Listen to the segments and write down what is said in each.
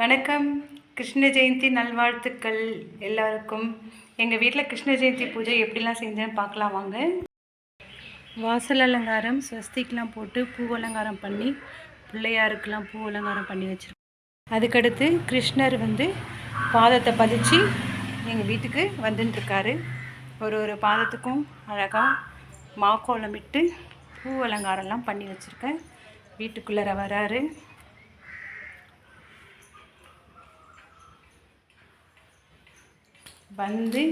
வணக்கம். கிருஷ்ண ஜெயந்தி நல்வாழ்த்துக்கள் எல்லாருக்கும். எங்கள் வீட்டில் கிருஷ்ண ஜெயந்தி பூஜை எப்படிலாம் செஞ்சேன்னு பார்க்கலாம் வாங்க. வாசல் அலங்காரம் ஸ்வஸ்திக்கெலாம் போட்டு பூ அலங்காரம் பண்ணி பிள்ளையாருக்கெலாம் பூ அலங்காரம் பண்ணி வச்சுருக்கோம். அதுக்கடுத்து கிருஷ்ணர் வந்து பாதத்தை பதிச்சு எங்கள் வீட்டுக்கு வந்துட்டுருக்காரு. ஒரு ஒரு பாதத்துக்கும் அழகாக மாக்கோலமிட்டு பூ அலங்காரம்லாம் பண்ணி வச்சுருக்கேன். வீட்டுக்குள்ளே வராரு. வந்து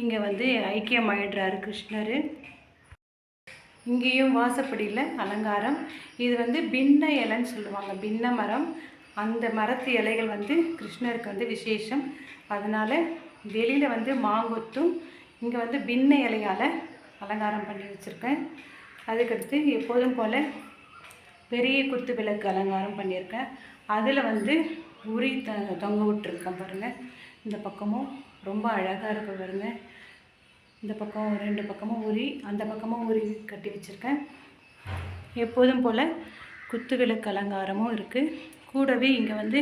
இங்கே வந்து ஐக்கியமாயிடுறாரு கிருஷ்ணர். இங்கேயும் வாசப்படியில் அலங்காரம். இது வந்து பின்ன இலைன்னு சொல்லுவாங்க பின்ன மரம். அந்த மரத்து இலைகள் வந்து கிருஷ்ணருக்கு வந்து விசேஷம். அதனால் வெளியில் வந்து மாங்கொத்தும் இங்கே வந்து பின்ன இலையால் அலங்காரம் பண்ணி வச்சுருக்கேன். அதுக்கடுத்து எப்போதும் போல் பெரிய குத்து விளக்கு அலங்காரம் பண்ணியிருக்கேன். அதில் வந்து உரி த தொங்க விட்டுருக்கேன் பாருங்கள் இந்த பக்கமும். ரொம்ப அழகாக இருக்கும் பாருங்க. இந்த பக்கம் ரெண்டு பக்கமும் உரி அந்த பக்கமும் உரி கட்டி வச்சுருக்கேன். எப்போதும் போல் குத்து விளக்கு அலங்காரமும் இருக்குது கூடவே இங்கே வந்து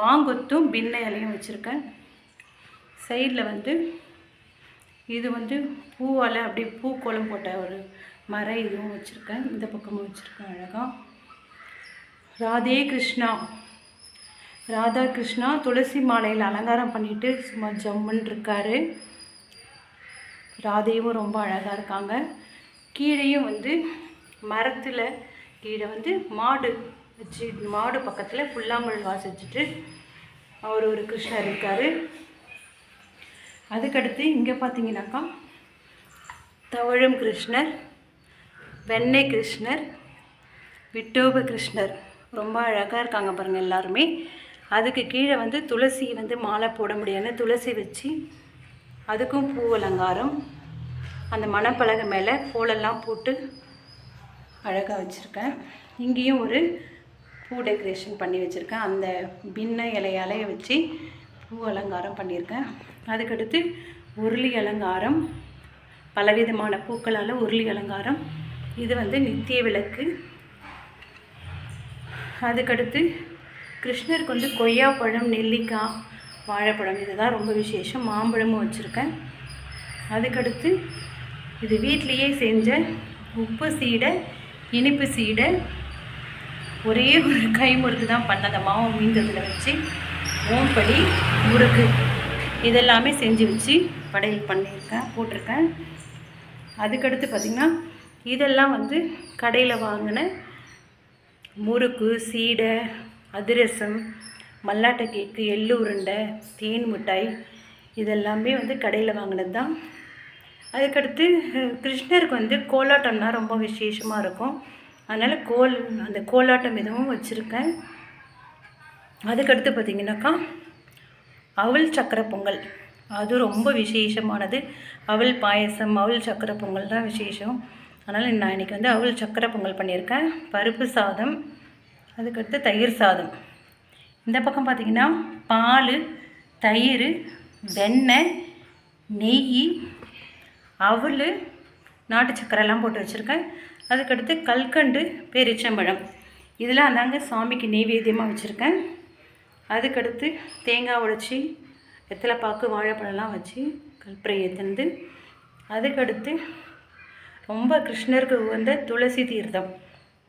மாங்கொத்தும் பின்ன இலையும் வச்சுருக்கேன். சைடில் வந்து இது வந்து பூவால் அப்படியே பூக்கோலம் போட்ட ஒரு மர இதுவும் வச்சுருக்கேன். இந்த பக்கமும் வச்சுருக்கேன் அழகாக ராதே கிருஷ்ணா. ராதா கிருஷ்ணா துளசி மாலையில் அலங்காரம் பண்ணிட்டு சும்மா ஜம்முன்னு இருக்காரு. ராதையும் ரொம்ப அழகாக இருக்காங்க. கீழேயும் வந்து மரத்தில் கீழே வந்து மாடு வச்சு மாடு பக்கத்தில் புல்லாங்குழல் வாசிச்சுட்டு அவர் ஒரு கிருஷ்ணர் இருக்கார். அதுக்கடுத்து இங்கே பார்த்தீங்கன்னாக்கா தவழும் கிருஷ்ணர் வெண்ணெய் கிருஷ்ணர் விட்டோப கிருஷ்ணர். ரொம்ப அழகாக இருக்காங்க பாருங்கள் எல்லாருமே. அதுக்கு கீழே வந்து துளசி வந்து மாலை போட முடியாது துளசி வச்சு அதுக்கும் பூ அலங்காரம் அந்த மணப்பலகை மேலே கோலெல்லாம் போட்டு அழகாக வச்சுருக்கேன். இங்கேயும் ஒரு பூ டெக்கரேஷன் பண்ணி வச்சுருக்கேன். அந்த பின்ன இலையால வச்சு பூ அலங்காரம் பண்ணியிருக்கேன். அதுக்கடுத்து உருளி அலங்காரம் பலவிதமான பூக்களால் உருளி அலங்காரம் இது வந்து நித்திய விளக்கு. அதுக்கடுத்து கிருஷ்ணருக்கு வந்து கொய்யாப்பழம் நெல்லிக்காய் வாழைப்பழம் இதுதான் ரொம்ப விசேஷம். மாம்பழமும் வச்சுருக்கேன். அதுக்கடுத்து இது வீட்லேயே செஞ்ச உப்பு சீடை இனிப்பு சீடை ஒரே ஒரு கை முறுக்கு தான் பண்ணதை மாவு மீந்ததில் வச்சு ஓம்படி முறுக்கு இதெல்லாமே செஞ்சு வச்சு படையல் பண்ணியிருக்கேன் போட்டிருக்கேன். அதுக்கடுத்து பார்த்திங்கன்னா இதெல்லாம் வந்து கடையில் வாங்கின முறுக்கு சீடை அதிரசம் மல்லாட்டை கேக்கு எள்ளு உருண்டை தேன் மிட்டாய் இதெல்லாமே வந்து கடையில் வாங்கினது தான் அதுக்கடுத்து கிருஷ்ணருக்கு வந்து கோலாட்டம்னா ரொம்ப விசேஷமாக இருக்கும். அதனால் கோல் அந்த கோலாட்டம் இதுவும் வச்சுருக்கேன். அதுக்கடுத்து பார்த்திங்கனாக்கா அவள் சக்கரை பொங்கல். அது ரொம்ப விசேஷமானது. அவள் பாயசம் அவள் சக்கரை பொங்கல் தான் விசேஷம். அதனால் நான் இன்றைக்கி வந்து அவள் சக்கரை பொங்கல் பண்ணியிருக்கேன். பருப்பு சாதம் அதுக்கடுத்து தயிர் சாதம். இந்த பக்கம் பார்த்திங்கன்னா பால் தயிர் வெண்ணெய் நெய் அவல் நாட்டு சக்கரைலாம் போட்டு வச்சுருக்கேன். அதுக்கடுத்து கல்கண்டு பேரிச்சம்பழம். இதெல்லாம் தாங்க சாமிக்கு நெய்வேத்தியமாக வச்சுருக்கேன். அதுக்கடுத்து தேங்காய் உடைச்சி வெத்தலைப்பாக்கு வாழைப்பழம்லாம் வச்சு கல்பரை தந்து அதுக்கடுத்து ரொம்ப கிருஷ்ணருக்கு உகந்த துளசி தீர்த்தம்.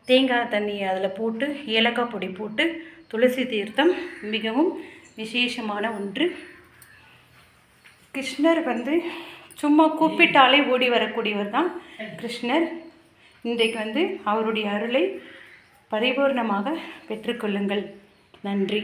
தேங்காய் தண்ணி அதில் போட்டு ஏலக்காய் பொடி போட்டு துளசி தீர்த்தம் மிகவும் விசேஷமான ஒன்று. கிருஷ்ணர் வந்து சும்மா கூப்பிட்டாலே ஓடி வரக்கூடியவர் தான் கிருஷ்ணர். இன்றைக்கு வந்து அவருடைய அருளை பரிபூர்ணமாக பெற்றுக்கொள்ளுங்கள். நன்றி.